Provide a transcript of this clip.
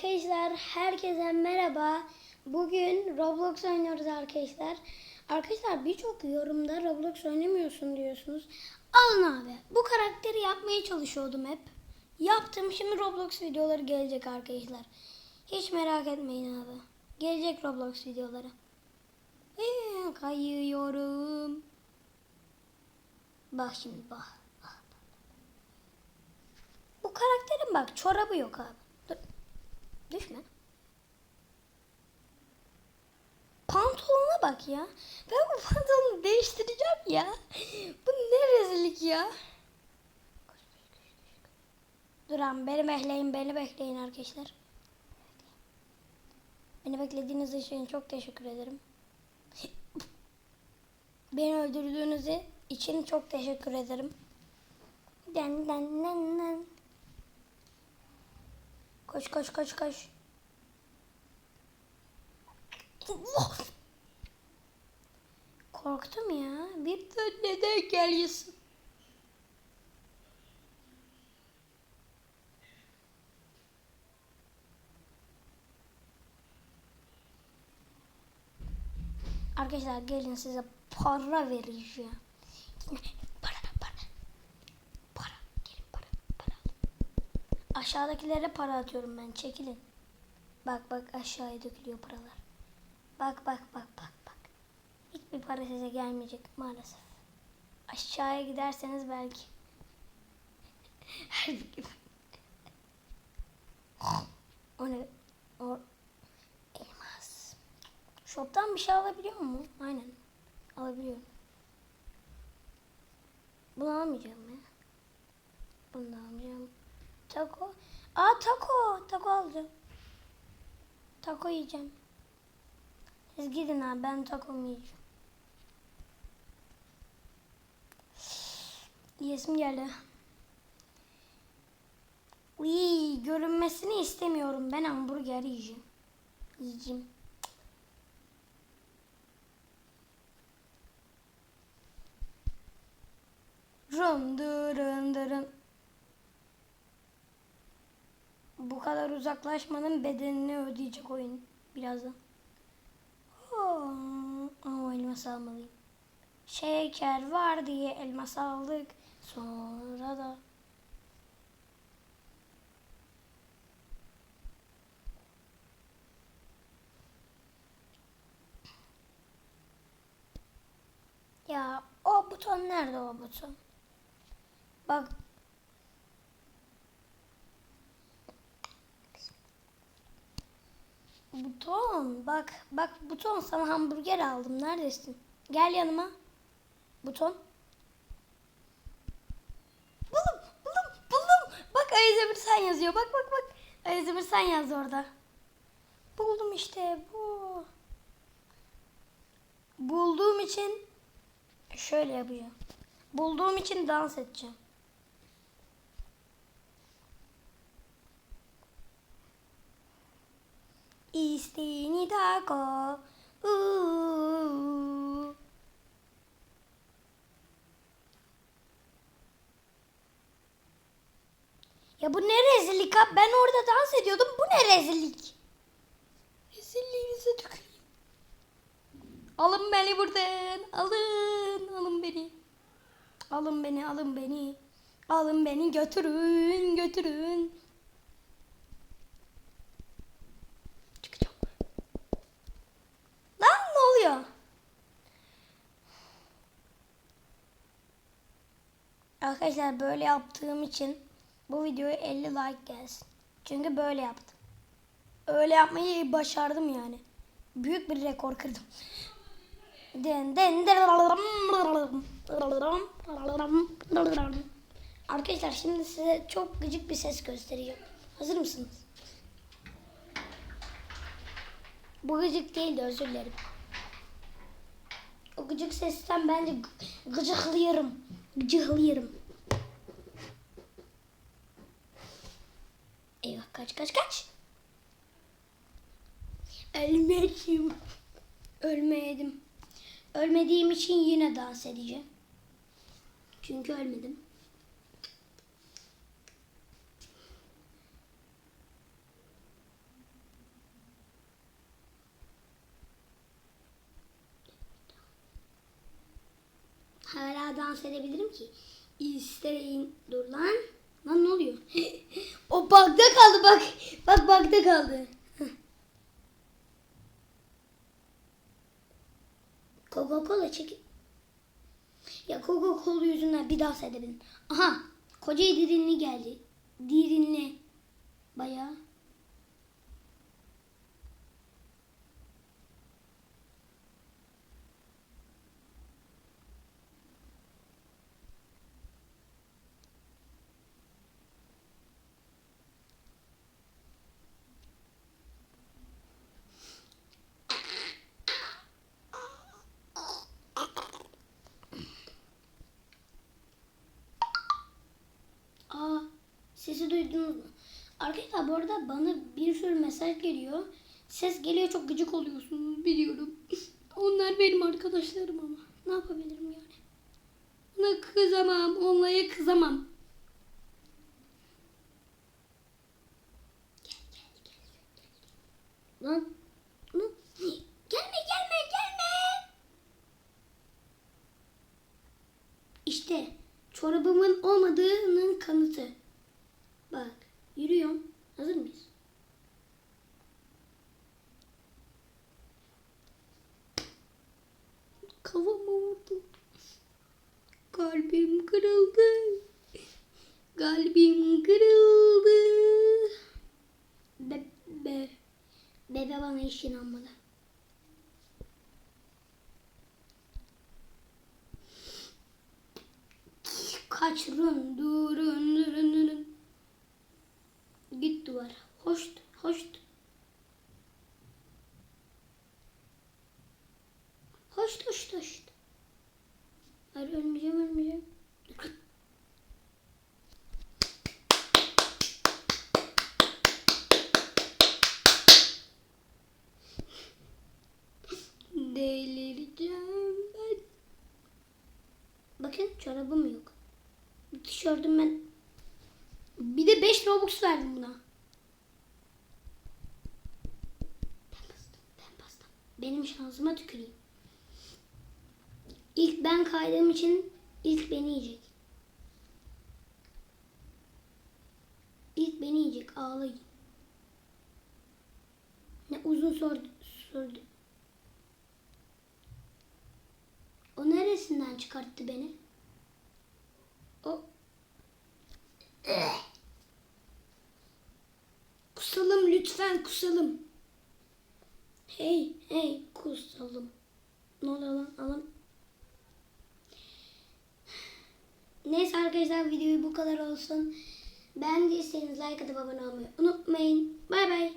Arkadaşlar herkese merhaba. Bugün Roblox oynuyoruz arkadaşlar. Arkadaşlar birçok yorumda Roblox oynamıyorsun diyorsunuz. Alın abi. Bu karakteri yapmaya çalışıyordum hep. Yaptım. Şimdi Roblox videoları gelecek arkadaşlar. Hiç merak etmeyin abi. Gelecek Roblox videoları. Ee, kayıyorum. Bak şimdi bak. Bu karakterin bak çorabı yok abi. Düşme. Pantolona bak ya. Ben bu pantolonu değiştireceğim ya. Bu ne rezillik ya. Duran beni bekleyin beni bekleyin arkadaşlar. Beni beklediğiniz için çok teşekkür ederim. Beni öldürdüğünüz için çok teşekkür ederim. Den den den den. Koş koş koş koş. Allah! Korktum ya. Bir de neden geliyorsun? Arkadaşlar gelin size para vereceğim. Para para. Para. Gelin para. Para. Aşağıdakilere para atıyorum ben. Çekilin. Bak bak aşağıya dökülüyor paralar. Bak bak bak bak bak. Hiçbir para size gelmeyecek maalesef. Aşağıya giderseniz belki. Halbuki o ne? O elmas. Shop'tan bir şey alabiliyor mu? Aynen. Alabiliyorum. Bunu almayacağım ya. Bunu almayacağım. Taco. Aa taco. Taco alacağım. Taco yiyeceğim. Siz gidin abi ben taco yiyeceğim. Yesim geldi. Uy, görünmesini istemiyorum. Ben hamburger yiyeceğim. Yiyeceğim. Rum dırın dırın. Bu kadar uzaklaşmanın bedelini ödeyecek oyun birazdan. Oo, ama elmas almalıyım. Şeker var diye elmas aldık. Sonra da Ya o buton nerede o buton? Bak Buton bak bak buton sana hamburger aldım. Neredesin? Gel yanıma. Buton. Buldum buldum buldum. Bak Ayazemir sen yazıyor. Bak bak bak. Ayazemir sen yaz orada. Buldum işte bu. Bulduğum için şöyle yapacağım. Bulduğum için dans edeceğim. İstini taco. Uuu. Ya bu ne rezillik abi? Ben orada dans ediyordum. Bu ne rezillik? Rezilliğinize tüküreyim. Alın beni buradan. Alın. Alın beni. Alın beni. Alın beni. Alın beni götürün. Götürün. Çıkacağım. Lan ne oluyor? Arkadaşlar böyle yaptığım için bu videoya 50 like gelsin. Çünkü böyle yaptım. Öyle yapmayı başardım yani. Büyük bir rekor kırdım. Arkadaşlar şimdi size çok gıcık bir ses göstereceğim. Hazır mısınız? Bu gıcık değildi özür dilerim. O gıcık sesten bence gı- gıcıklıyorum. Gıcıklıyorum. Eyvah kaç kaç kaç. Ölmedim. Ölmedim. Ölmediğim için yine dans edeceğim. Çünkü ölmedim. Dans edebilirim ki? İsteyin. Dur lan. Lan ne oluyor? o bug'da kaldı bak. Bak bug'da kaldı. Coca-Cola çekin. Ya Coca-Cola yüzünden bir dans edebilirim. Aha. Koca dirinli geldi. Dirinli. Bayağı. Aa, sesi duydunuz mu? Arkadaşlar bu arada bana bir sürü mesaj geliyor. Ses geliyor çok gıcık oluyorsunuz biliyorum. Onlar benim arkadaşlarım ama. Ne yapabilirim yani? Ona kızamam, onlara kızamam. Gel, gel, gel. Lan, lan. Gelme, gelme, gelme. İşte çorabımın kanıtı. Bak yürüyorum. Hazır mıyız? Kafama vurdu. Kalbim kırıldı. Kalbim kırıldı. Be, be. Bebe bana hiç inanmadı. Kaçırın durun durun durun. Git duvara. Hoşt hoşt. Hoşt hoşt hoşt. Hayır ölmeyeceğim ölmeyeceğim. Delireceğim ben. Bakın çorabım yok. Tişörtüm ben. Bir de 5 Robux verdim buna. Ben bastım, ben bastım. Benim şansıma tüküreyim. İlk ben kaydığım için ilk beni yiyecek. İlk beni yiyecek, ağlayın. Ne uzun sordu, sürdü. O neresinden çıkarttı beni? O Kusalım lütfen kusalım. Hey hey kusalım. Ne oluyor lan alam. Neyse arkadaşlar videoyu bu kadar olsun. Beğendiyseniz like atıp abone olmayı unutmayın. Bay bay.